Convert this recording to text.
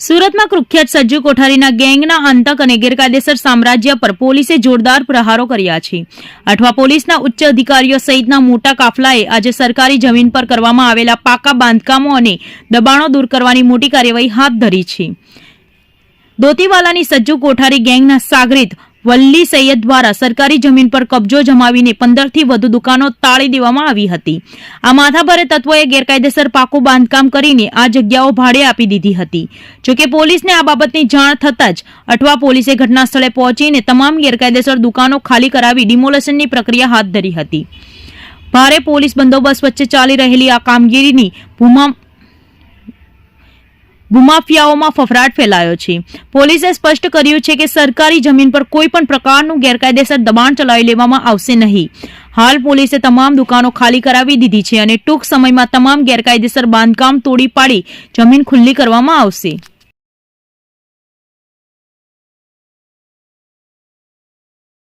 સુરતમાં કુખ્યાત સજ્જુ કોઠારીના ગેંગના અંતક અને ગેરકાયદેસર સામ્રાજ્ય પર પોલીસે જોરદાર પ્રહારો કર્યા છે. અઠવા પોલીસના ઉચ્ચ અધિકારીઓ સહિતના મોટા કાફલાએ આજે સરકારી જમીન પર કરવામાં આવેલા પાકા બાંધકામો અને દબાણો દૂર કરવાની મોટી કાર્યવાહી હાથ ધરી છે. દોતીવાલાની સજ્જુ કોઠારી ગેંગના સાગરીત વલ્લી સૈયદ દ્વારા સરકારી જમીન પર કબજો જમાવીને પંદરથી વધુ દુકાનો તાળી દેવામાં આવી હતી. આ માથાભારે તત્વોએ ગેરકાયદેસર પાકું બાંધકામ કરીને આ જગ્યાઓ ભાડે આપી દીધી હતી. જોકે પોલીસને આ બાબતની જાણ થતાં જ અઠવા પોલીસે ઘટના સ્થળે પહોંચીને તમામ ગેરકાયદેસર દુકાનો ખાલી કરાવી ડિમોલેશનની પ્રક્રિયા હાથ ધરી હતી. ભારે પોલીસ બંદોબસ્ત વચ્ચે ચાલી રહેલી આ કામગીરીની ભૂમા ભૂમાફિયાઓમાં ફફડાટ ફેલાયો છે. પોલીસે સ્પષ્ટ કર્યું છે કે સરકારી જમીન પર કોઈ પણ પ્રકારનું ગેરકાયદેસર દબાણ ચલાવી લેવામાં આવશે નહીં. હાલ પોલીસે તમામ દુકાનો ખાલી કરાવી દીધી છે અને ટૂંક સમયમાં તમામ ગેરકાયદેસર બાંધકામ તોડી પાડી જમીન ખુલ્લી કરવામાં આવશે.